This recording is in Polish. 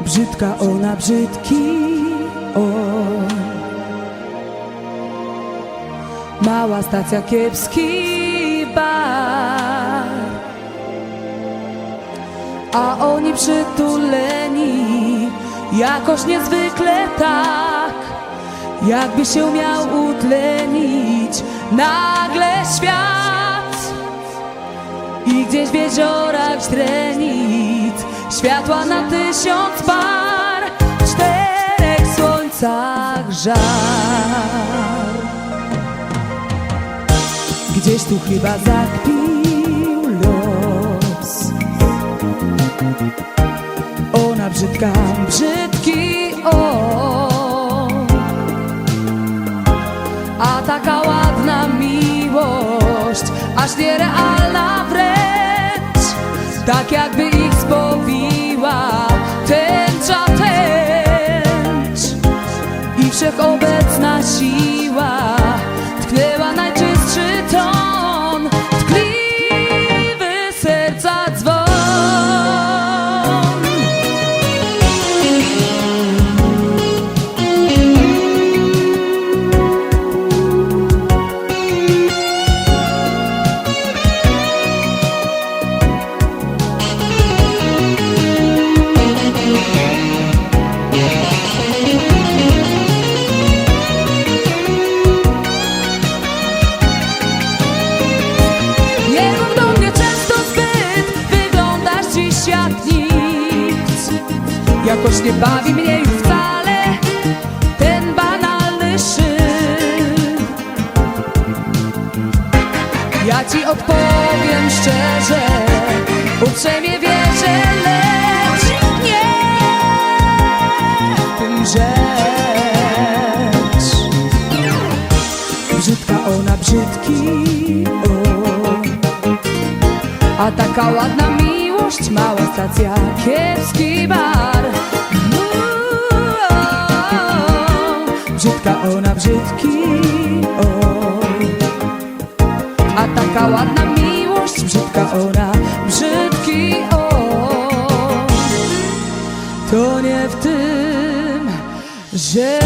brzydka, ona brzydki on. Mała stacja, kiepski bar. A oni przytuleni Jakoś niezwykle tak. Jakby się miał utlenić Nagle świat. I gdzieś w jeziorach źrenic Światła na tysiąc par W czterech słońcach żar. Gdzieś tu chyba zakpił los. Ona brzydka, brzydki on A taka ładna miłość Aż nierealna wręcz. Tak jakby ich spowiła wszechobecna siła Jakoś nie bawi mnie już wcale ten banalny szyb. Ja ci odpowiem szczerze, uprzejmie wierzę, lecz nie tym rzecz. Brzydka ona, brzydki on A taka ładna miłość, mała stacja, kiepski bar. Brzydka ona, brzydki on A taka ładna miłość, brzydka ona, brzydki on To nie w tym, że